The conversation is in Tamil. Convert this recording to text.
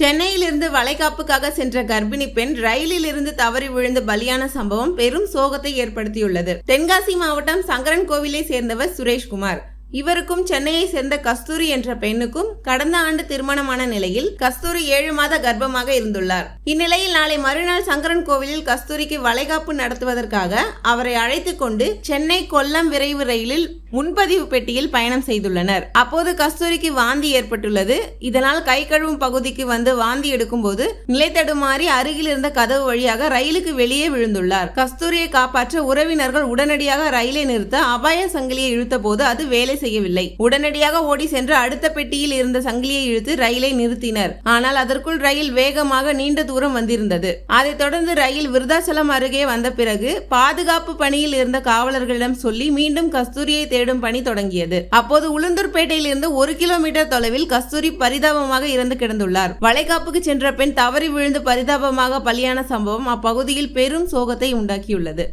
சென்னையிலிருந்து வளைகாப்புக்காக சென்ற கர்ப்பிணி பெண் ரயிலில் இருந்து தவறி விழுந்து பலியான சம்பவம் பெரும் சோகத்தை ஏற்படுத்தியுள்ளது. தென்காசி மாவட்டம் சங்கரன் கோவிலை சேர்ந்தவர் சுரேஷ்குமார். இவருக்கும் சென்னையை சேர்ந்த கஸ்தூரி என்ற பெண்ணுக்கும் கடந்த ஆண்டு திருமணமான நிலையில் கஸ்தூரி ஏழு மாத கர்ப்பமாக இருந்துள்ளார். இந்நிலையில் நாளை மறுநாள் சங்கரன் கோவிலில் கஸ்தூரிக்கு வளைகாப்பு நடத்துவதற்காக அவரை அழைத்து கொண்டு சென்னை கொல்லம் விரைவு ரயிலில் முன்பதிவு பெட்டியில் பயணம் செய்துள்ளனர். அப்போது கஸ்தூரிக்கு வாந்தி ஏற்பட்டுள்ளது. இதனால் கை கழுவும் பகுதிக்கு வந்து வாந்தி எடுக்கும்போது போது நிலைத்தடுமாறி அருகில் இருந்த கதவு வழியாக ரயிலுக்கு வெளியே விழுந்துள்ளார். கஸ்தூரியை காப்பாற்ற உறவினர்கள் உடனடியாக ரயிலை நிறுத்த அபாய சங்கிலியை இழுத்த போது அது வேலை செய்யவில்லை. உடனடியாக ஓடி சென்று அடுத்த பெட்டியில் இருந்த சங்கிலியை இழுத்து ரயிலை நிறுத்தினர். ஆனால் அதற்குள் ரயில் வேகமாக நீண்ட தூரம் வந்திருந்தது. அதைத் தொடர்ந்து ரயில் விருதாச்சலம் அருகே வந்த பிறகு பாதுகாப்பு பணியில் இருந்த காவலர்களிடம் சொல்லி மீண்டும் கஸ்தூரியை தேடும் பணி தொடங்கியது. அப்போது உளுந்தூர்பேட்டையில் இருந்து ஒரு கிலோமீட்டர் தொலைவில் கஸ்தூரி பரிதாபமாக இறந்து கிடந்துள்ளார். வளைகாப்புக்கு சென்ற பெண் தவறி விழுந்து பரிதாபமாக பலியான சம்பவம் அப்பகுதியில் பெரும் சோகத்தை உண்டாக்கியுள்ளது.